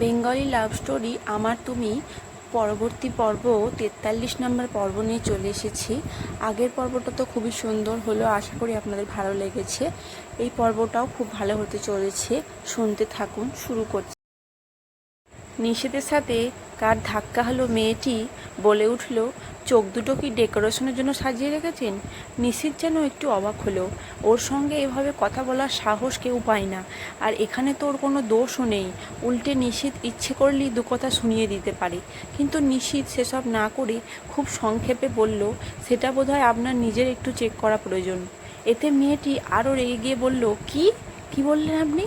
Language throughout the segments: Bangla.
বেঙ্গলি লাভ স্টোরি, আমার তুমি, পরবর্তী পর্ব, তেতাল্লিশ নম্বর পর্ব নিয়ে চলে এসেছি। আগের পর্বটা তো খুবই সুন্দর হলো, আশা করি আপনাদের ভালো লেগেছে। এই পর্বটাও খুব ভালো হতে চলেছে। শুনতে থাকুন, শুরু করছি। নিষেধের সাথে কার ধাক্কা হলো মেয়েটি বলে উঠল, চোখ দুটো কি ডেকোরেশনের জন্য সাজিয়ে রেখেছেন? নিশিত যেন একটু অবাক হলো। ওর সঙ্গে এভাবে কথা বলার সাহস কেউ পায় না, আর এখানে তো ওর কোনো দোষও নেই। উল্টে নিশিত ইচ্ছে করলেই দু কথা শুনিয়ে দিতে পারে। কিন্তু নিশিত সেসব না করে খুব সংক্ষেপে বলল, সেটা বোধহয় আপনার নিজের একটু চেক করা প্রয়োজন। এতে মেয়েটি আরও রেগে গিয়ে বলল, কি? কি বললেন আপনি?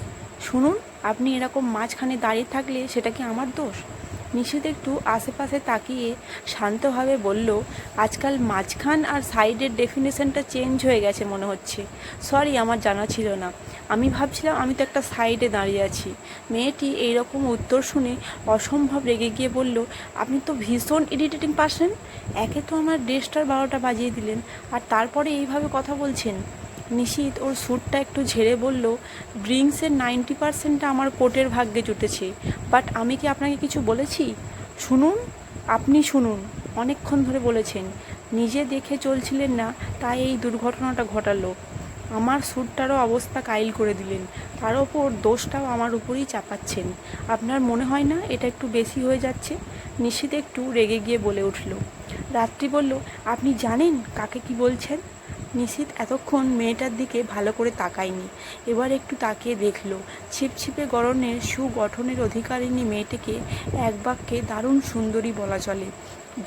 শুনুন, আপনি এরকম মাঝখানে দাঁড়িয়ে থাকলে সেটা কি আমার দোষ? নিশিত একটু আশেপাশে তাকিয়ে শান্তভাবে বলল, আজকাল মাঝখান আর সাইডের ডেফিনেশনটা চেঞ্জ হয়ে গেছে মনে হচ্ছে। সরি, আমার জানা ছিল না। আমি ভাবছিলাম আমি তো একটা সাইডে দাঁড়িয়ে আছি। মেয়েটি এইরকম উত্তর শুনে অসম্ভব রেগে গিয়ে বলল, আপনি তো ভীষণ ইরিটেটিং পার্সন একে তো আমার ড্রেসটার বারোটা বাজিয়ে দিলেন, আর তারপরে এইভাবে কথা বলছেন। নিশিত ওর স্যুটটা একটু ঝেড়ে বলল, ড্রিঙ্কসের নাইনটি পার্সেন্টটা আমার কোটের ভাগ্যে জুটেছে, বাট আমি কি আপনাকে কিছু বলেছি? শুনুন, আপনি শুনুন। অনেকক্ষণ ধরে বলেছেন। নিজে দেখে চলছিলেন না, তাই এই দুর্ঘটনাটা ঘটালো। আমার স্যুটটারও অবস্থা কাইল করে দিলেন, তার ওপর দোষটাও আমার উপরেই চাপাচ্ছেন। আপনার মনে হয় না এটা একটু বেশি হয়ে যাচ্ছে? নিশিত একটু রেগে গিয়ে বলে উঠল। রাত্রি বলল, আপনি জানেন কাকে কি বলছেন? নিশিত এতক্ষণ মেয়েটার দিকে ভালো করে তাকায়নি। এবার একটু তাকিয়ে দেখল, ছিপছিপে গরনের সুগঠনের অধিকারিণী মেয়েটিকে এক বাক্যে দারুণ সুন্দরী বলা চলে।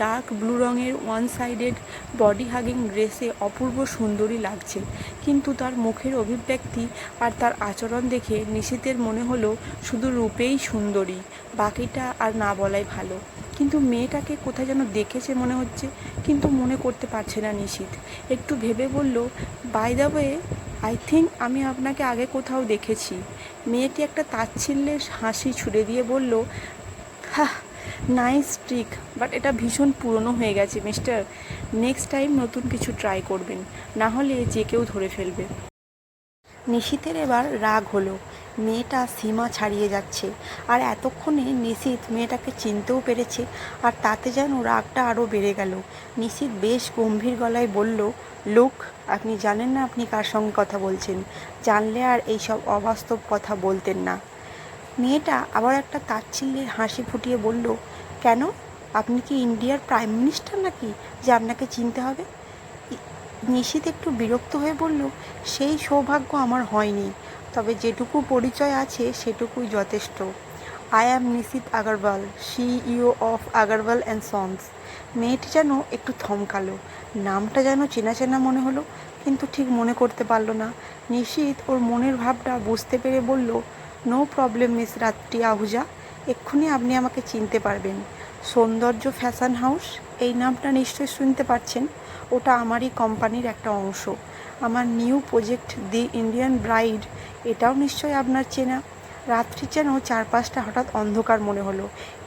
ডার্ক ব্লু রঙের ওয়ান সাইডেড বডি হাগিং ড্রেসে অপূর্ব সুন্দরী লাগছে। কিন্তু তার মুখের অভিব্যক্তি আর তার আচরণ দেখে নিশিতের মনে হলো শুধু রূপেই সুন্দরী, বাকিটা আর না বলাই ভালো। কিন্তু মেয়েটাকে কোথায় যেন দেখেছে মনে হচ্ছে, কিন্তু মনে করতে পারছে না নিশিত একটু ভেবে বলল by the way I think আমি আপনাকে আগে কোথাও দেখেছি। মেয়েটি একটা তাচ্ছিল্যের হাসি ছুড়ে দিয়ে বলল হ্যাঁ নাইস ট্রিক বাট এটা ভীষণ পুরনো হয়ে গেছে মিস্টার নেক্সট টাইম নতুন কিছু ট্রাই করবেন, না হলে যে কেউ ধরে ফেলবে। নিশীতের এবার রাগ হলো, মেয়েটা সীমা ছাড়িয়ে যাচ্ছে, আর এতক্ষণে নিশীত মেয়েটাকে চিনতেও পেরেছে, আর তাতে যেন রাগটা আরও বেড়ে গেল। নিশীত বেশ গম্ভীর গলায় বলল, লোক, আপনি জানেন না আপনি কার সঙ্গে কথা বলছেন? জানলে আর এইসব অবাস্তব কথা বলতেন না। মেয়েটা আবার একটা তাচ্ছিল্যের হাসি ফুটিয়ে বলল, কেন? আপনি কি ইন্ডিয়ার প্রাইম মিনিস্টার নাকি যে আপনাকে চিনতে হবে? নিশিত একটু বিরক্ত হয়ে বলল, সেই সৌভাগ্য আমার হয়নি, তবে যেটুকু পরিচয় আছে সেটুকুই যথেষ্ট। I am Nishit Agarwal CEO of Agarwal and sons মেয়েটি যেন একটু থমকালো, নামটা যেন চেনা চেনা মনে হলো, কিন্তু ঠিক মনে করতে পারল না। নিশিত ওর মনের ভাবটা বুঝতে পেরে বলল নো প্রবলেম, মিস রাত্রি আহুজা। এক্ষুনি আপনি আমাকে চিনতে পারবেন। সৌন্দর্য ফ্যাশন হাউস, এই নামটা নিশ্চয়ই শুনতে পাচ্ছেন। ওটা আমারই কোম্পানির একটা অংশ। আমার new project, the Indian bride, এটাও নিশ্চয়ই আপনার চেনা। রাত্রি যেন চারপাশটা হঠাৎ অন্ধকার মনে হলো।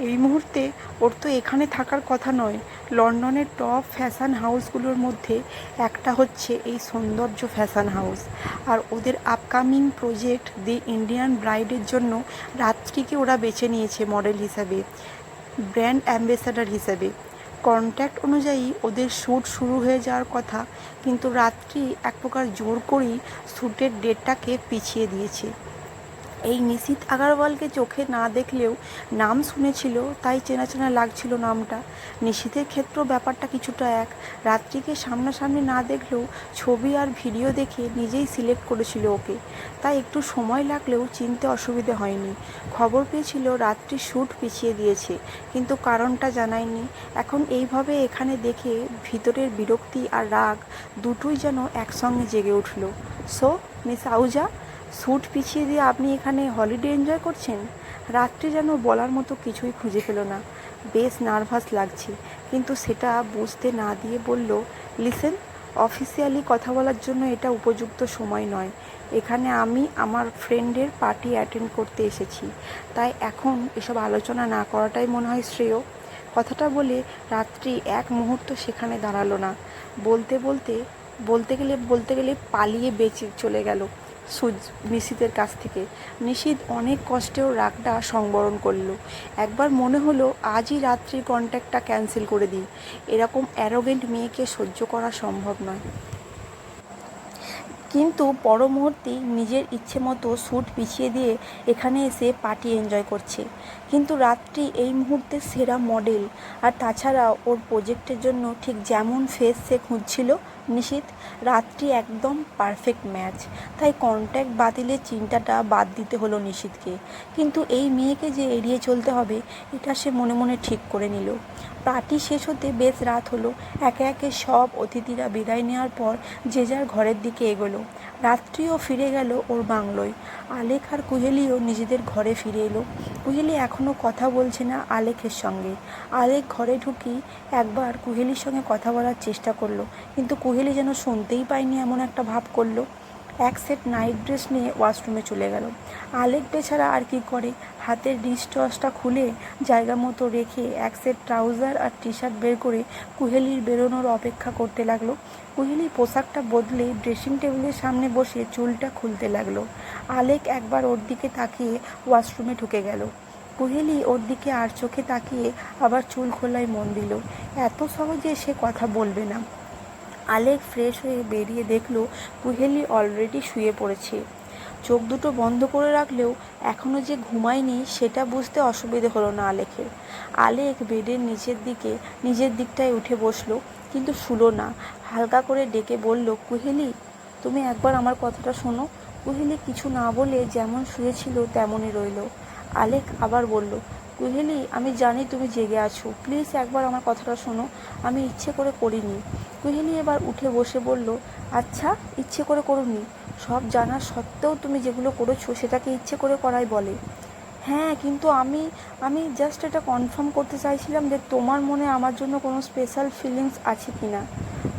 এই মুহূর্তে ওর তো এখানে থাকার কথা নয়, লন্ডনের টপ ফ্যাশন হাউসগুলোর মধ্যে একটা হচ্ছে এই সৌন্দর্য ফ্যাশন হাউস। আর ওদের আপকামিং প্রজেক্ট দি ইন্ডিয়ান ব্রাইডের জন্য রাত্রিকে ওরা বেছে নিয়েছে মডেল হিসাবে, ব্র্যান্ড অ্যাম্বাসাডার হিসেবে। কন্ট্যাক্ট অনুযায়ী ওদের শ্যুট শুরু হয়ে যাওয়ার কথা, কিন্তু রাত্রি এক প্রকার জোর করেই শ্যুটের ডেটটাকে পিছিয়ে দিয়েছে। এই নিশীত আগারওয়ালকে চোখে না দেখলেও নাম শুনেছিল, তাই চেনা চেনা লাগছিল নামটা। নিশীতের ক্ষেত্রেও ব্যাপারটা কিছুটা এক। রাত্রিকে সামনাসামনি না দেখলেও ছবি আর ভিডিও দেখে নিজেই সিলেক্ট করেছিল ওকে। তাই একটু সময় লাগলেও চিনতে অসুবিধে হয়নি। খবর পেয়েছিল রাত্রি শ্যুট পিছিয়ে দিয়েছে, কিন্তু কারণটা জানায়নি। এখন এইভাবে এখানে দেখে ভিতরের বিরক্তি আর রাগ দুটোই যেন একসঙ্গে জেগে উঠল। সো, মিস আউজা শ্যুট পিছিয়ে দিয়ে আপনি এখানে হলিডে এনজয় করছেন? রাত্রি যেন বলার মতো কিছুই খুঁজে পেল না। বেশ নার্ভাস লাগছে, কিন্তু সেটা বুঝতে না দিয়ে বলল লিসেন অফিসিয়ালি কথা বলার জন্য এটা উপযুক্ত সময় নয়। এখানে আমি আমার ফ্রেন্ডের পার্টি অ্যাটেন্ড করতে এসেছি। তাই এখন এসব আলোচনা না করাটাই মনে হয় শ্রেয়। কথাটা বলে রাত্রি এক মুহূর্ত সেখানে দাঁড়াল না। বলতে বলতে বলতে গেলে বলতে গেলে পালিয়ে বেঁচে চলে গেল। সুজ নিশীতের কাছ থেকে। নিশীত অনেক কষ্টেও রাগটা সংবরণ করল। একবার মনে হলো, আজই রাত্রির কন্ট্যাক্টটা ক্যান্সেল করে দিই। এরকম অ্যারোগেন্ট মেয়েকে সহ্য করা সম্ভব নয়। কিন্তু পর মুহূর্তেই নিজের ইচ্ছে মতো স্যুট পিছিয়ে দিয়ে এখানে এসে পার্টি এনজয় করছে। কিন্তু রাত্রি এই মুহূর্তে সেরা মডেল। আর তাছাড়া ওর প্রজেক্টের জন্য ঠিক যেমন ফেস সে খুঁজছিল নিশীত রাত্রি একদম পারফেক্ট ম্যাচ তাই কন্ট্যাক্ট বাতিলের চিন্তাটা বাদ দিতে হলো নিশীতকে কিন্তু এই মেয়েকে যে এড়িয়ে চলতে হবে, এটা সে মনে মনে ঠিক করে নিল। পার্টি শেষ হতে বেশ রাত হলো। একে একে সব অতিথিরা বিদায় নেওয়ার পর যে যার ঘরের দিকে এগোলো। রাত্রিও ফিরে গেল ওর বাংলোয়। আলেক আর কুহেলিও নিজেদের ঘরে ফিরে এলো। কুহেলি এখনও কথা বলছে না আলেকের সঙ্গে। আলেক ঘরে ঢুকি একবার কুহেলির সঙ্গে কথা বলার চেষ্টা করল, কিন্তু কুহেলি যেন শুনতেই পায়নি এমন একটা ভাব করল। এক সেট নাইট ড্রেস নিয়ে ওয়াশরুমে চলে গেল। আলেক বেছাড়া আর কি করে? হাতের রিস্টসটা খুলে জায়গা মতো রেখে এক সেট ট্রাউজার আর টি শার্ট বের করে কুহেলির বেরোনোর অপেক্ষা করতে লাগল। কুহেলি পোশাকটা বদলে ড্রেসিং টেবিলের সামনে বসে চুলটা খুলতে লাগল। আলেক একবার ওর দিকে তাকিয়ে ওয়াশরুমে ঢুকে গেল। কুহেলি ওর দিকে আর চোখে তাকিয়ে আবার চুল খোলায় মন দিল। এত সহজে সে কথা বলবে না। আলেক ফ্রেশ হয়ে বেরিয়ে দেখল কুহেলি অলরেডি শুয়ে পড়েছে। চোখ দুটো বন্ধ করে রাখলেও এখনও যে ঘুমায়নি সেটা বুঝতে অসুবিধে হলো না আলেখের। আলেখ বেডের নিচের দিকে, নিজের দিকটায় উঠে বসল, কিন্তু শুলো না। হালকা করে ডেকে বলল, কুহেলি, তুমি একবার আমার কথাটা শোনো। কুহেলি কিছু না বলে যেমন শুয়েছিল তেমনই রইল। আলেক আবার বলল কুহেলি, আমি জানি তুমি জেগে আছো। প্লিজ একবার আমার কথাটা শোনো, আমি ইচ্ছে করে করিনি। কুহেলি এবার উঠে বসে বলল আচ্ছা ইচ্ছে করে করুনি। সব জানার সত্ত্বেও তুমি যেগুলো করেছ সেটাকে ইচ্ছে করে করাই বলে। হ্যাঁ কিন্তু আমি আমি জাস্ট এটা কনফার্ম করতে চাইছিলাম যে তোমার মনে আমার জন্য কোনো স্পেশাল ফিলিংস আছে কি না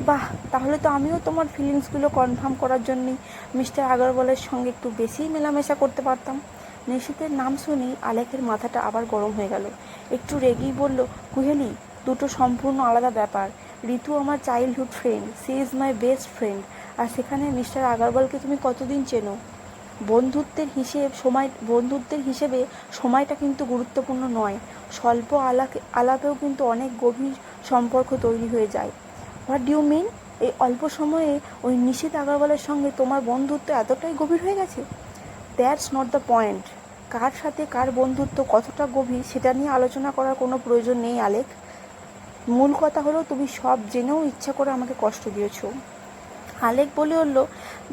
বাহ, তাহলে তো আমিও তোমার ফিলিংসগুলো কনফার্ম করার জন্যই মিস্টার আগরওয়ালের সঙ্গে একটু বেশিই মেলামেশা করতে পারতাম। নিশীতের নাম শুনেই আলেকের মাথাটা আবার গরম হয়ে গেল। একটু রেগেই বলল, কুহেলি, দুটো সম্পূর্ণ আলাদা ব্যাপার। ঋতু আমার childhood friend she is my best friend আর সেখানে মিস্টার আগরওয়ালকে তুমি কতদিন চেনো? বন্ধুত্বের হিসেব, সময়, বন্ধুত্বের হিসেবে সময়টা কিন্তু গুরুত্বপূর্ণ নয়। স্বল্প আলাপে আলাপেও কিন্তু অনেক গভীর সম্পর্ক তৈরি হয়ে যায়। হোয়াট ডিউ মিন এই অল্প সময়ে ওই নিশীত আগরওয়ালের সঙ্গে তোমার বন্ধুত্ব এতটাই গভীর হয়ে গেছে? দ্যাটস নট দ্য পয়েন্ট কার সাথে কার বন্ধুত্ব কতটা গভীর, সেটা নিয়ে আলোচনা করার কোনো প্রয়োজন নেই, আলেক। মূল কথা হলো, তুমি সব জেনেও ইচ্ছা করে আমাকে কষ্ট দিয়েছ। আলেক বলে উঠল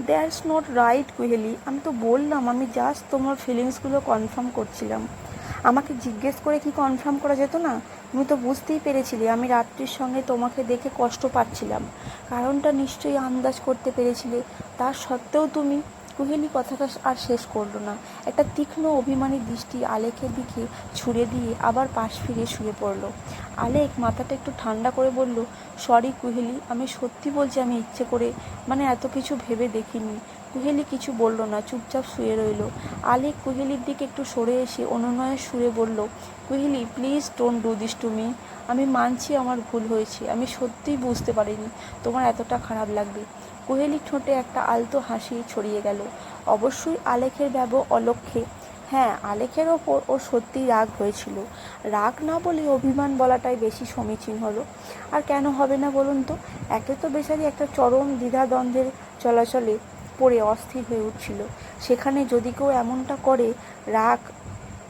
দ্যাটস নট রাইট কুহেলি। আমি তো বললাম, আমি জাস্ট তোমার ফিলিংসগুলো কনফার্ম করছিলাম। আমাকে জিজ্ঞেস করে কি কনফার্ম করা যেত না? তুমি তো বুঝতেই পেরেছিলে, আমি রাত্রির সঙ্গে তোমাকে দেখে কষ্ট পাচ্ছিলাম। কারণটা নিশ্চয়ই আন্দাজ করতে পেরেছিলে। তার সত্ত্বেও তুমি কুহেলি কথাটা আর শেষ করল না। একটা তীক্ষ্ণ অভিমানী দৃষ্টি আলেকের দিকে ছুড়ে দিয়ে আবার পাশ ফিরে শুয়ে পড়ল। আলেক মাথাটা একটু ঠান্ডা করে বলল, সরি কুহেলি, আমি সত্যি বলছি আমি ইচ্ছে করে মানে এত কিছু ভেবে দেখিনি। কুহেলি কিছু বলল না, চুপচাপ শুয়ে রইল। আলেক কুহেলির দিকে একটু সরে এসে অনুনয়ের সুরে বলল, Kuheli please don't do this to me আমি মানছি আমার ভুল হয়েছে, আমি সত্যিই বুঝতে পারিনি। তোমার এতটা খারাপ লাগবে। কুহেলির ঠোঁটে একটা আলতো হাসি ছড়িয়ে গেল। অবশ্যই আলেখের ব্যব অলক্ষ্যে হ্যাঁ আলেখের ওপর ওর সত্যিই রাগ হয়েছিল। রাগ না বলে অভিমান বলাটাই বেশি সমীচীন হলো। আর কেন হবে না বলুন তো? একে তো বেচারি একটা চরম দ্বিধাদ্বন্দ্বের চলাচলে পড়ে অস্থির হয়ে উঠছিল। সেখানে যদি কেউ এমনটা করে, রাগ,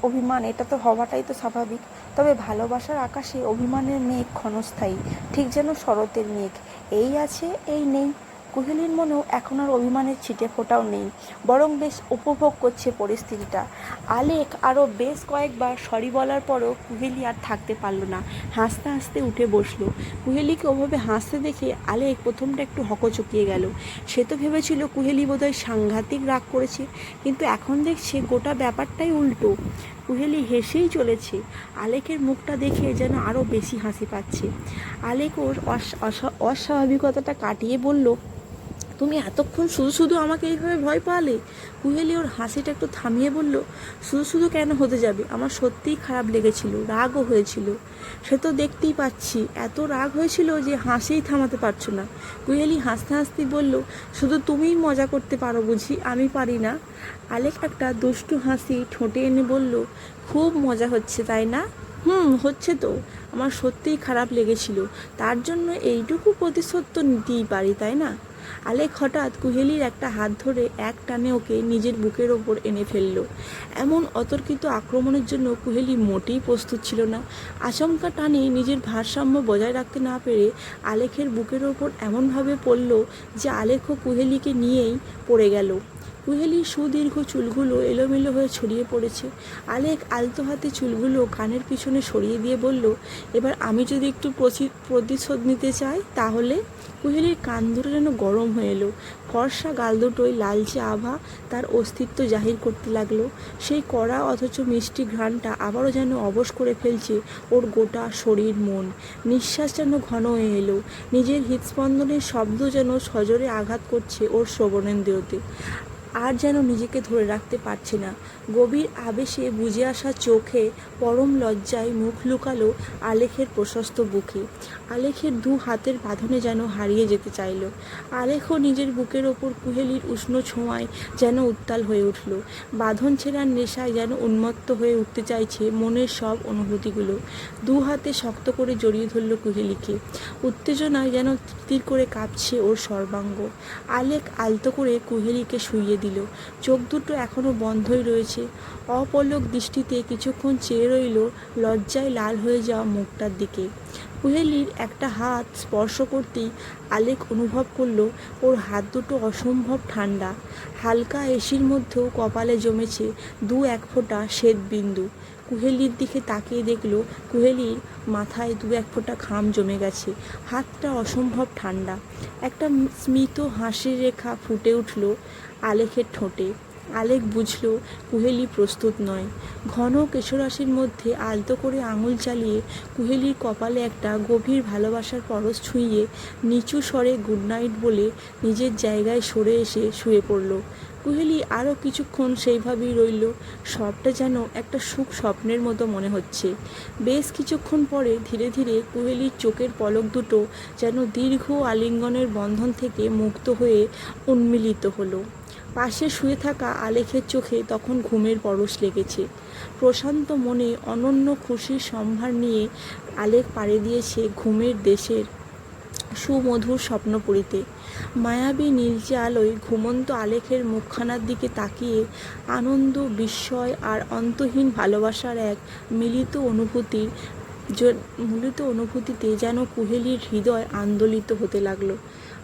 অভিমান, এটা তো হওয়াটাই তো স্বাভাবিক। তবে ভালোবাসার আকাশে অভিমানের মেঘ ক্ষণস্থায়ী, ঠিক যেন শরতের মেঘ। এই আছে, এই নেই। কুহেলির মনেও এখন আর অভিমানের ছিটে ফোটাও নেই, বরং বেশ উপভোগ করছে পরিস্থিতিটা। আলেক আরও বেশ কয়েকবার সরি বলার পরও কুহেলি আর থাকতে পারল না, হাসতে হাসতে উঠে বসল। কুহেলিকে ওভাবে হাসতে দেখে আলেক প্রথমটা একটু হকচকিয়ে গেল। সে তো ভেবেছিল কুহেলি বোধহয় সাংঘাতিক রাগ করেছে, কিন্তু এখন দেখছে গোটা ব্যাপারটাই উল্টো। কুহেলি হেসেই চলেছে আলেকের মুখটা দেখে যেন আরও বেশি হাসি পাচ্ছে। আলেক ওর অস- অস- অস্বাভাবিকতাটা কাটিয়ে বলল তুমি এতক্ষণ শুধু শুধু আমাকে এইভাবে ভয় পালে কুহেলি ওর হাসিটা একটু থামিয়ে বলল, শুধু শুধু কেন হতে যাবে? আমার সত্যিই খারাপ লেগেছিল, রাগও হয়েছিল। সে তো দেখতেই পাচ্ছি, এত রাগ হয়েছিল যে হাসিই থামাতে পারছ না। কুহেলি হাসতে হাসতে বলল, শুধু তুমিই মজা করতে পারো বুঝি, আমি পারি না। আলেক একটা দুষ্টু হাসি ঠোঁটে এনে বলল, খুব মজা হচ্ছে, তাই না? হুম, হচ্ছে তো। আমার সত্যিই খারাপ লেগেছিল। তার জন্য এইটুকু প্রতিশোধ তো নিতেই পারি, তাই না? আলেক হঠাৎ কুহেলির একটা হাত ধরে এক টানে ওকে নিজের বুকের ওপর এনে ফেলল। এমন অতর্কিত আক্রমণের জন্য কুহেলি মোটেই প্রস্তুত ছিল না। আশঙ্কা টানে নিজের ভারসাম্য বজায় রাখতে না পেরে আলেখের বুকের ওপর এমনভাবে পড়ল যে আলেখও কুহেলিকে নিয়েই পড়ে গেল। কুহেলির সুদীর্ঘ চুলগুলো এলোমেলো হয়ে ছড়িয়ে পড়েছে। আলেক আলতো হাতে চুলগুলো কানের পিছনে সরিয়ে দিয়ে বলল, এবার আমি যদি একটু প্রতিশোধ নিতে চাই, তাহলে? কুহেলির কান দুটো যেন গরম হয়ে এলো। ফর্সা গাল দুটোই লালচে আভা তার অস্তিত্ব জাহির করতে লাগল। সেই কড়া অথচ মিষ্টি ঘ্রাণটা আবারও যেন অবশ করে ফেলছে ওর গোটা শরীর, মন। নিঃশ্বাস যেন ঘন হয়ে এলো। নিজের হৃদস্পন্দনের শব্দ যেন সজোরে আঘাত করছে ওর শ্রবণেন্দ্রিয়তে আর যেন নিজেকে ধরে রাখতে পারছি না। গভীর আবেশে বুঝে আসা চোখে পরম লজ্জায় মুখ লুকালো আলেখের প্রশস্ত বুকে। আলেখের দু হাতের বাঁধনে যেন হারিয়ে যেতে চাইল। আলেখও নিজের বুকের ওপর কুহেলির উষ্ণ ছোঁয়ায় যেন উত্তাল হয়ে উঠল। বাঁধন ছেঁড়ার নেশায় যেন উন্মত্ত হয়ে উঠতে চাইছে মনের সব অনুভূতিগুলো। দু হাতে শক্ত করে জড়িয়ে ধরল কুহেলিকে। উত্তেজনায় যেন তির করে কাঁপছে ওর সর্বাঙ্গ। আলেখ আলতো করে কুহেলিকে শুইয়ে দিল। চোখ দুটো এখনও বন্ধই রয়েছে অপলক দৃষ্টিতে কিছুক্ষণ চেয়ে রইল, লজ্জায় লাল হয়ে যাওয়া মুখটার দিকে। কুহেলির একটা হাত স্পর্শ করতেই আলেক অনুভব করল, ওর হাত দুটো অসম্ভব ঠান্ডা। হালকা এসির মধ্যেও কপালে জমেছে দু এক ফোঁটা শ্বেত বিন্দু। কুহেলির দিকে তাকিয়ে দেখল, কুহেলির মাথায় দু এক ফোঁটা ঘাম জমে গেছে। হাতটা অসম্ভব ঠান্ডা। একটা স্মিত হাসির রেখা ফুটে উঠল আলেখের ঠোঁটে। আলেক বুঝলো, কুহেলি প্রস্তুত নয়। ঘন কেশরাশির মধ্যে আলতো করে আঙুল চালিয়ে কুহেলির কপালে একটা গভীর ভালোবাসার পরশ ছুঁয়ে নিচু স্বরে গুড নাইট বলে নিজের জায়গায় সরে এসে শুয়ে পড়ল। কুহেলি আরও কিছুক্ষণ সেইভাবেই রইল। সবটা যেন একটা সুখ স্বপ্নের মতো মনে হচ্ছে। বেশ কিছুক্ষণ পরে ধীরে ধীরে কুহেলির চোখের পলক দুটো যেন দীর্ঘ আলিঙ্গনের বন্ধন থেকে মুক্ত হয়ে উন্মিলিত হলো। পাশে শুয়ে থাকা আলেখের চোখে তখন ঘুমের পরশ লেগেছে। প্রশান্ত মনে অনন্য খুশির সম্ভার নিয়ে আলেখ পাড়ি দিয়েছে ঘুমের দেশের সুমধুর স্বপ্নপুরীতে মায়াবী নীলচে আলোয় ঘুমন্ত আলেখের মুখখানার দিকে তাকিয়ে আনন্দ, বিস্ময় আর অন্তহীন ভালোবাসার এক মিলিত অনুভূতির মিলিত অনুভূতিতে যেন কুহেলির হৃদয় আন্দোলিত হতে লাগল।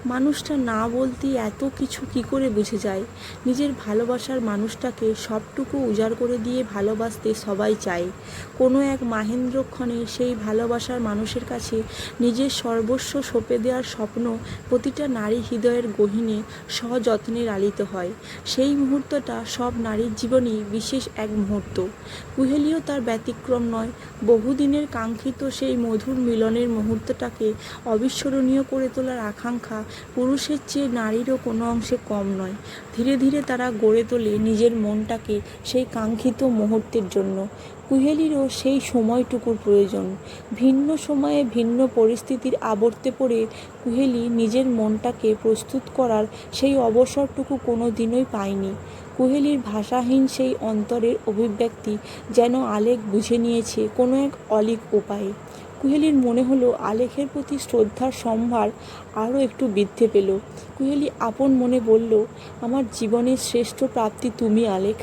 মানুষটা না বলতেই এত কিছু কি করে বুঝে যায়? নিজের ভালোবাসার মানুষটাকে সবটুকু উজাড় করে দিয়ে ভালোবাসতে সবাই চায়। কোনো এক মাহেন্দ্রক্ষণে সেই ভালোবাসার মানুষের কাছে নিজের সর্বস্ব সঁপে দেওয়ার স্বপ্ন প্রতিটা নারী হৃদয়ের গহীনে সযত্নে লালিত হয়। সেই মুহূর্তটা সব নারীর জীবনেই বিশেষ এক মুহূর্ত। কুহেলিও তার ব্যতিক্রম নয়, বহুদিনের কাঙ্ক্ষিত সেই মধুর মিলনের মুহূর্তটাকে অবিস্মরণীয় করে তোলার আকাঙ্ক্ষা পুরুষের চেয়ে নারীরও কোনো অংশে কম নয়। ধীরে ধীরে তারা গড়ে তোলে নিজের মনটাকে সেই কাঙ্ক্ষিত মুহূর্তের জন্য। কুহেলিরও সেই সময়টুকুর প্রয়োজন। ভিন্ন সময়ে ভিন্ন পরিস্থিতির আবর্তে পড়ে কুহেলি নিজের মনটাকে প্রস্তুত করার সেই অবসরটুকু কোনো দিনই পায়নি। কুহেলির ভাষাহীন সেই অন্তরের অভিব্যক্তি যেন আলেক বুঝে নিয়েছে কোনো এক অলিক উপায়ে। কুহেলির মনে হলো আলেখের প্রতি শ্রদ্ধার সম্ভার আরও একটু বৃদ্ধি পেল। কুহেলি আপন মনে বলল, আমার জীবনের শ্রেষ্ঠ প্রাপ্তি তুমি, আলেখ।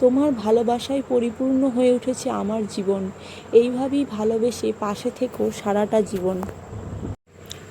তোমার ভালোবাসায় পরিপূর্ণ হয়ে উঠেছে আমার জীবন। এইভাবেই ভালোবেসে পাশে থেকো সারাটা জীবন।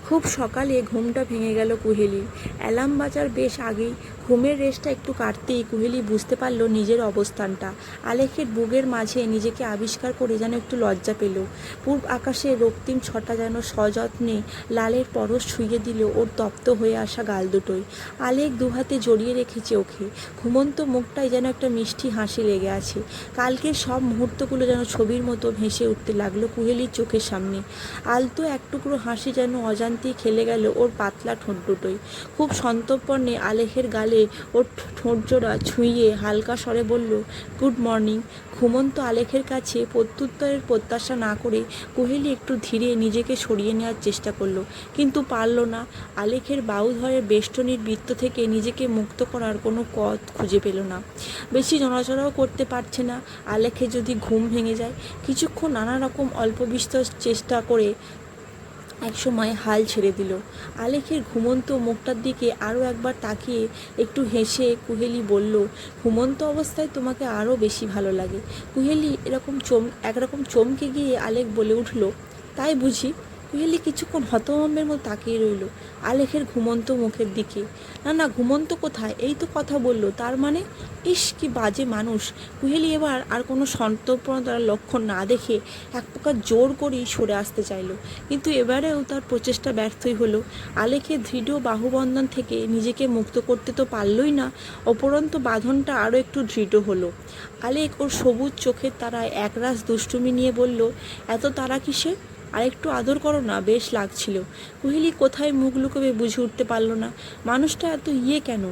খুব সকালে ঘুমটা ভেঙে গেল কুহেলি অ্যালার্ম বাজার বেশ আগেই ঘুমের রেশটা একটু কাটতেই কুহেলি বুঝতে পারল নিজের অবস্থানটা। আলেখের বুকের মাঝে নিজেকে আবিষ্কার করে যেন একটু লজ্জা পেল। পূর্ব আকাশে রক্তিম ছটা যেন সযত্নে লালের পরশ ছুঁয়ে দিল ওর তপ্ত হয়ে আসা গাল দুটোই। আলেক দুহাতে জড়িয়ে রেখেছে ওকে। ঘুমন্ত মুখটায় যেন একটা মিষ্টি হাসি লেগে আছে। কালকের সব মুহূর্তগুলো যেন ছবির মতো ভেসে উঠতে লাগল কুহেলির চোখের সামনে। আলতো এক টুকরো হাসি যেন অজান্তেই খেলে গেল ওর পাতলা ঠোঁট দুটোই। খুব সন্তর্পণে আলেখের গালে ওর ঠোঁট জোড়া ছুঁয়ে হালকা স্বরে বলল, গুড মর্নিং। ঘুমন্ত আলেখের কাছে প্রত্যুত্তরের প্রত্যাশা না করে কোহেলি একটু ধীরে নিজেকে সরিয়ে নেওয়ার চেষ্টা করল, কিন্তু পারল না। আলেখের বাহুধরের বেষ্টনীর বৃত্ত থেকে নিজেকে মুক্ত করার কোনো পথ খুঁজে পেল না। বেশি নড়াচড়াও করতে পারছে না। আলেখে যদি ঘুম ভেঙে যায়, কিছুক্ষণ নানা রকম অল্প বিস্তর চেষ্টা করে একসময় হাল ছেড়ে দিল। আলেখের ঘুমন্ত মুখটার দিকে আরও একবার তাকিয়ে একটু হেসে কুহেলি বলল, ঘুমন্ত অবস্থায় তোমাকে আরও বেশি ভালো লাগে। কুহেলি এরকম চম, একরকম চমকে গিয়ে আলেক বলে উঠল, তাই বুঝি? কুহেলি কিছুক্ষণ হতভম্বের মতো তাকিয়ে রইল আলেখের ঘুমন্ত মুখের দিকে। না না ঘুমন্ত কোথায়? এই তো কথা বলল। তার মানে? ইস, কি বাজে মানুষ। কুহেলি এবার আর কোনো সন্তর্পণতার লক্ষণ না দেখে এক প্রকার জোর করেই সরে আসতে চাইলো। কিন্তু এবারেও তার প্রচেষ্টা ব্যর্থই হলো। আলেখের দৃঢ় বাহুবন্ধন থেকে নিজেকে মুক্ত করতে তো পারলই না, অপরন্ত বাঁধনটা আরও একটু দৃঢ় হলো। আলেক ওর সবুজ চোখের তারায় একরাশ দুষ্টুমি নিয়ে বলল, এত তারা কিসের? আর একটু আদর করো না, বেশ লাগছিল। কুহেলি কোথায় মুখ লুকোবে বুঝে উঠতে পারল না। মানুষটা এত ইয়ে কেন?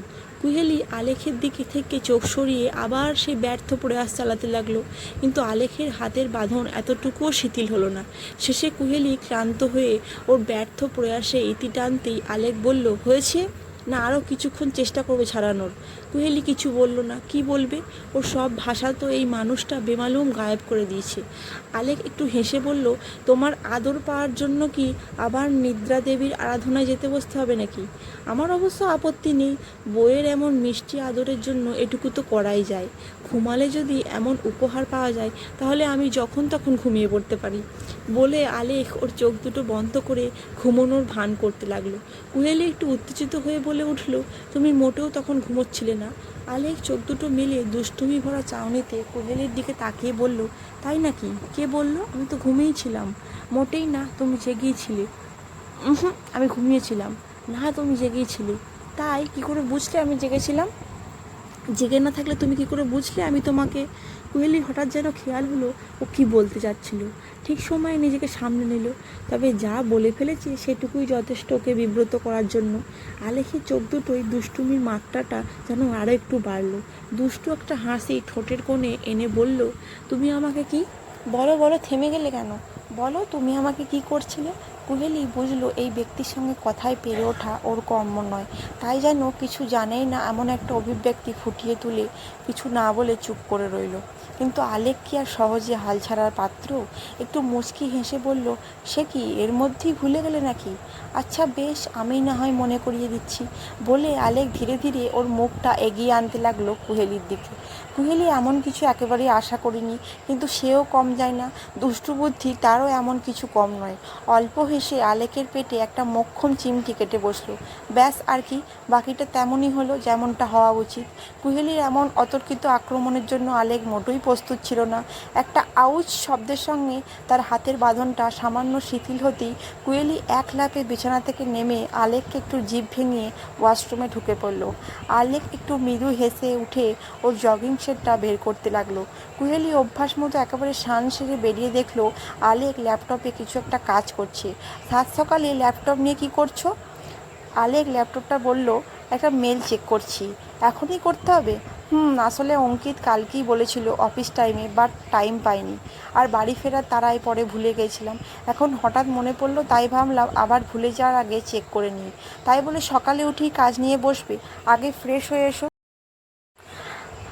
কুহেলি আলেখের দিকে থেকে চোখ সরিয়ে আবার সেই ব্যর্থ প্রয়াস চালাতে লাগল। কিন্তু আলেখের হাতের বাঁধন এতটুকুও শিথিল হলো না। শেষে কুহেলি ক্লান্ত হয়ে ওর ব্যর্থ প্রয়াসে ইতি টানতেই আলেখ বলল, হয়েছে? না আরও কিছুক্ষণ চেষ্টা করবে ছাড়ানোর। কুহেলি কিছু বলল না। কি বলবে? ওর সব ভাষা তো এই মানুষটা বেমালুম গায়েব করে দিয়েছে। আলেক একটু হেসে বলল, তোমার আদর পাওয়ার জন্য কি আবার নিদ্রা দেবীর আরাধনায় যেতে বসতে হবে নাকি? আমার অবশ্য আপত্তি নেই। বইয়ের এমন মিষ্টি আদরের জন্য এটুকু তো করাই যায়। ঘুমালে যদি এমন উপহার পাওয়া যায়, তাহলে আমি যখন তখন ঘুমিয়ে পড়তে পারি। বলে আলেখ ওর চোখ দুটো বন্ধ করে ঘুমোনোর ভান করতে লাগল। কুহেলি একটু উত্তেজিত হয়ে বলে উঠল, তুমি মোটেও তখন ঘুমোচ্ছিলে আলেক চোখ দুটো মেলে দুষ্টুমি ভরা চাউনিতে কোহেলের দিকে তাকিয়ে বলল, তাই নাকি? কে বলল? আমি তো ঘুমিয়েছিলাম মোটেই না, তুমি জেগিয়েছিলে আমি ঘুমিয়েছিলাম। না, তুমি জেগিয়েছিলে তাই কি করে বুঝলে আমি জেগেছিলাম? জেগে না থাকলে তুমি কি করে বুঝলে? আমি তোমাকে কুহেলি হঠাৎ যেন খেয়াল হলো ও কি বলতে যাচ্ছিল ঠিক সময়ে নিজেকে সামনে নিল। তবে যা বলে ফেলেছে সেটুকুই যথেষ্ট ওকে বিব্রত করার জন্য। আলেখের চোখ দুটোই দুষ্টুমির মাত্রাটা যেন আরও একটু বাড়লো। দুষ্টু একটা হাসি ঠোঁটের কোণে এনে বলল, তুমি আমাকে কি? বলো বলো, থেমে গেলে কেন? বলো, তুমি আমাকে কি করছিলে? কুহেলি বুঝলো এই ব্যক্তির সঙ্গে কথায় পেরে ওঠা ওর কর্ম নয়। তাই যেন কিছু জানেই না এমন একটা অভিব্যক্তি ফুটিয়ে তুলে, কিছু না বলে চুপ করে রইল। কিন্তু আলেক কি আর সহজে হাল ছাড়ার পাত্র? একটু মুচকি হেসে বলল, সে কি এর মধ্যেই ভুলে গেলে নাকি? আচ্ছা বেশ, আমি না হয় মনে করিয়ে দিচ্ছি। বলে আলেক ধীরে ধীরে ওর মুখটা এগিয়ে আনতে লাগল কুহেলির দিকে। কুহেলি এমন কিছু একেবারেই আশা করিনি, কিন্তু সেও কম যায় না। দুষ্টু বুদ্ধি তারও এমন কিছু কম নয়। অল্প হেসে আলেকের পেটে একটা মক্ষম চিমটি কেটে বসল। ব্যাস আর কি, বাকিটা তেমনই হলো যেমনটা হওয়া উচিত। কুহেলির এমন অতর্কিত আক্রমণের জন্য আলেক মোটেই প্রস্তুত ছিল না। একটা আউচ শব্দের সঙ্গে তার হাতের বাঁধনটা সামান্য শিথিল হতেই কুয়েলি এক লাফে বিছানা থেকে নেমে আলেককে একটু জিভ ভেঙিয়ে ওয়াশরুমে ঢুকে পড়ল। আলেক একটু মৃদু হেসে উঠে ওর জগিং সেটটা বের করতে লাগল। কুহেলি অভ্যাস মতো একেবারে শান সেরে বেরিয়ে দেখল, আলেক ল্যাপটপে কিছু একটা কাজ করছে। সাত সকালে ল্যাপটপ নিয়ে কি করছ? আলেক ল্যাপটপটা বলল, একটা মেল চেক করছি। এখনই করতে হবে? হুম, আসলে অঙ্কিত কালকেই বলেছিল অফিস টাইমে, বাট টাইম পাইনি। আর বাড়ি ফেরার তারাই পরে ভুলে গেছিলাম। এখন হঠাৎ মনে পড়ল, তাই ভাবলাম আবার ভুলে যাওয়ার আগে চেক করে নিই। তাই বলে সকালে উঠেই কাজ নিয়ে বসবে। আগে ফ্রেশ হয়ে এসো।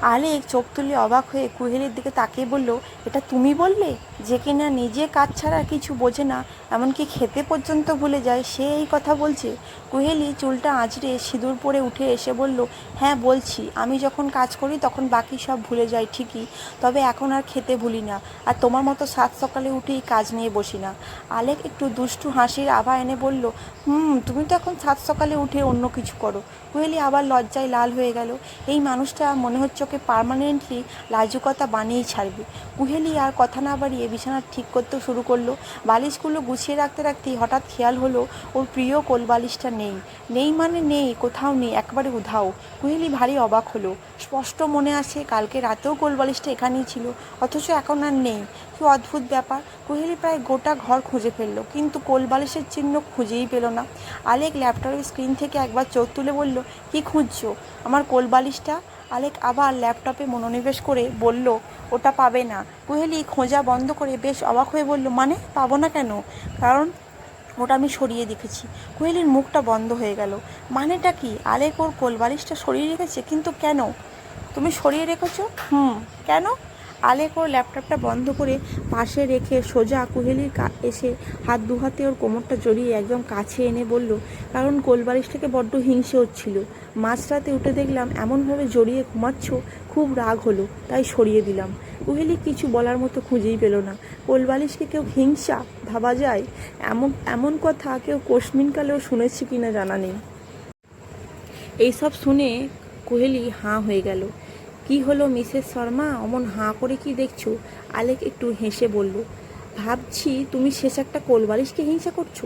আলেক চোখ তুলে অবাক হয়ে কুহেলির দিকে তাকিয়ে বলল, এটা তুমি বললে? যে কিনা নিজে কাজ ছাড়া কিছু বোঝে না, এমনকি খেতে পর্যন্ত ভুলে যায়, সে এই কথা বলছে? কুহেলি চুলটা আঁচড়ে সিঁদুর পরে উঠে এসে বলল হ্যাঁ বলছি। আমি যখন কাজ করি তখন বাকি সব ভুলে যাই, ঠিকই। তবে এখন আর খেতে ভুলি না। আর তোমার মতো সাত সকালে উঠেই কাজ নিয়ে বসি না। আলেক একটু দুষ্টু হাসির আভা এনে বলল, হুম, তুমি তো এখন সাত সকালে উঠে অন্য কিছু করো। কুহেলি আবার লজ্জায় লাল হয়ে গেল। এই মানুষটা মনে হচ্ছে ওকে পারমানেন্টলি লাজুকতা বানিয়েই ছাড়বে। কুহেলি আর কথা না বাড়িয়ে বিছানা ঠিক করতে শুরু করল। বালিশগুলো গুছিয়ে রাখতে রাখতেই হঠাৎ খেয়াল হলো, ওর প্রিয় কোল বালিশটা নেই। নেই মানে নেই, কোথাও নেই, একবারে উধাও। কুহেলি ভারী অবাক হলো। স্পষ্ট মনে আছে কালকে রাতেও কোল বালিশটা এখানেই ছিল, অথচ এখন আর নেই। কি অদ্ভুত ব্যাপার, কুহেলি প্রায় গোটা ঘর খুঁজে ফেলল, কিন্তু কোল বালিশের চিহ্ন খুঁজেই পেল না। আলেক ল্যাপটপের স্ক্রিন থেকে একবার চোখ তুলে বলল, কি খুঁজছো? আমার কোল বালিশটা আলেক আবার ল্যাপটপে মনোনিবেশ করে বলল, ওটা পাবে না। কোহেলি খোঁজা বন্ধ করে বেশ অবাক হয়ে বলল মানে? পাবো না কেন? কারণ ওটা আমি সরিয়ে দেখেছি। কুহেলির মুখটা বন্ধ হয়ে গেল। মানেটা কি? আলেক ওর কোলবালিশটা সরিয়ে রেখেছে, কিন্তু কেন? তুমি সরিয়ে রেখেছো? হুম। কেন? আলেক ওর ল্যাপটপটা বন্ধ করে পাশে রেখে সোজা কুহেলির এসে হাত দু হাতে ওর কোমরটা জড়িয়ে একদম কাছে এনে বলল, কারণ কোলবালিশটাকে বড্ড হিংসে হচ্ছিল। মাঝরাতে উঠে দেখলাম এমনভাবে জড়িয়ে ঘুমাচ্ছ, খুব রাগ হলো, তাই সরিয়ে দিলাম। কুহেলি কিছু বলার মতো খুঁজেই পেল না। কোলবালিশকে কেউ হিংসা? ভাবা যায়? এমন এমন কথা কেউ কোশমিনকালেও শুনেছি কিনা জানা নেই। এইসব শুনে কোহেলি হাঁ হয়ে গেল। কি হলো মিসেস শর্মা? অমন হাঁ করে কি দেখছ? আলেক একটু হেসে বলল, ভাবছি তুমি শেষ একটা কোলবালিশকে হিংসা করছ।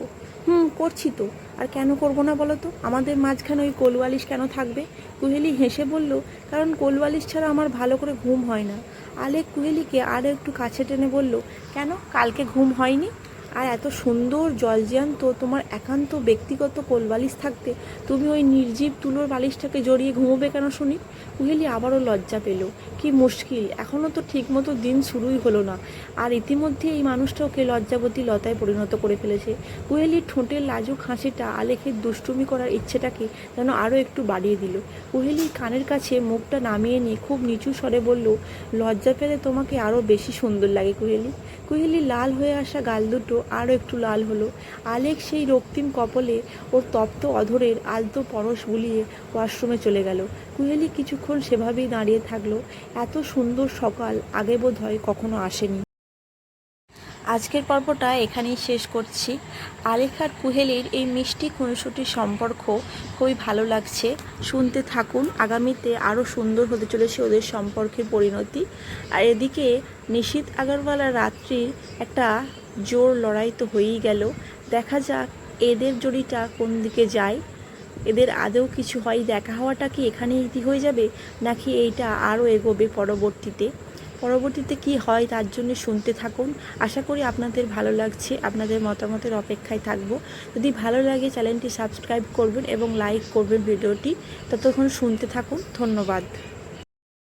হুম, করছি তো। আর কেন করব না বলো তো? আমাদের মাঝখানে ওই কোলবালিশ কেন থাকবে? কুহেলি হেসে বলল, কারণ কোলবালিশ ছাড়া আমার ভালো করে ঘুম হয় না। আলেক কুহেলিকে আরও একটু কাছে টেনে বলল, কেন? কালকে ঘুম হয়নি? আর এত সুন্দর জলজ্যান্ত তোমার একান্ত ব্যক্তিগত কোলবালিশ থাকতে, তুমি ওই নির্জীব তুলোর বালিশটাকে জড়িয়ে ঘুমোবে কেন শুনি কুহেলি আবারও লজ্জা পেল। কি মুশকিল এখনও তো ঠিকমতো দিন শুরুই হলো না। আর ইতিমধ্যে এই মানুষটা ওকে লজ্জাবতী লতায় পরিণত করে ফেলেছে। কুহেলির ঠোঁটের লাজুক হাসিটা আলেখের দুষ্টুমি করার ইচ্ছেটাকে যেন আরও একটু বাড়িয়ে দিল। কুহেলির কানের কাছে মুখটা নামিয়ে নিয়ে খুব নিচু স্বরে বলল, লজ্জা পেলে তোমাকে আরও বেশি সুন্দর লাগে কুহেলি। কুহেলি লাল হয়ে আসা গাল দুটো আরও একটু লাল হলো। আলেক সেই রক্তিম কপলে ওর তপ্ত অধরের আলতো পরশ বুলিয়ে ওয়াশরুমে চলে গেল। কুহেলি কিছুক্ষণ সেভাবেই দাঁড়িয়ে থাকল। এত সুন্দর সকাল আগে বোধ হয় কখনো আসেনি। আজকের পর্বটা এখানেই শেষ করছি। আলেখ আর কুহেলির এই মিষ্টি খুনসুটির সম্পর্ক খুবই ভালো লাগছে। শুনতে থাকুন, আগামীতে আরও সুন্দর হতে চলেছে ওদের সম্পর্কের পরিণতি। আর এদিকে নিশীত আগরওয়ালা রাত্রির একটা জোর লড়াই তো হয়েই গেল। দেখা যাক এদের জড়িটা কোন দিকে যায়। এদের আদেও কিছু হয়, দেখা হওয়াটা কি এখানেই ইতি হয়ে যাবে, নাকি এইটা আরও এগোবে পরবর্তীতে? পরবর্তীতে কি হয় তার জন্য শুনতে থাকুন। আশা করি আপনাদের ভালো লাগছে, আপনাদের মতামতের অপেক্ষায় থাকব। যদি ভালো লাগে চ্যানেলটি সাবস্ক্রাইব করবেন এবং লাইক করবেন ভিডিওটি। ততক্ষণ শুনতে থাকুন, ধন্যবাদ।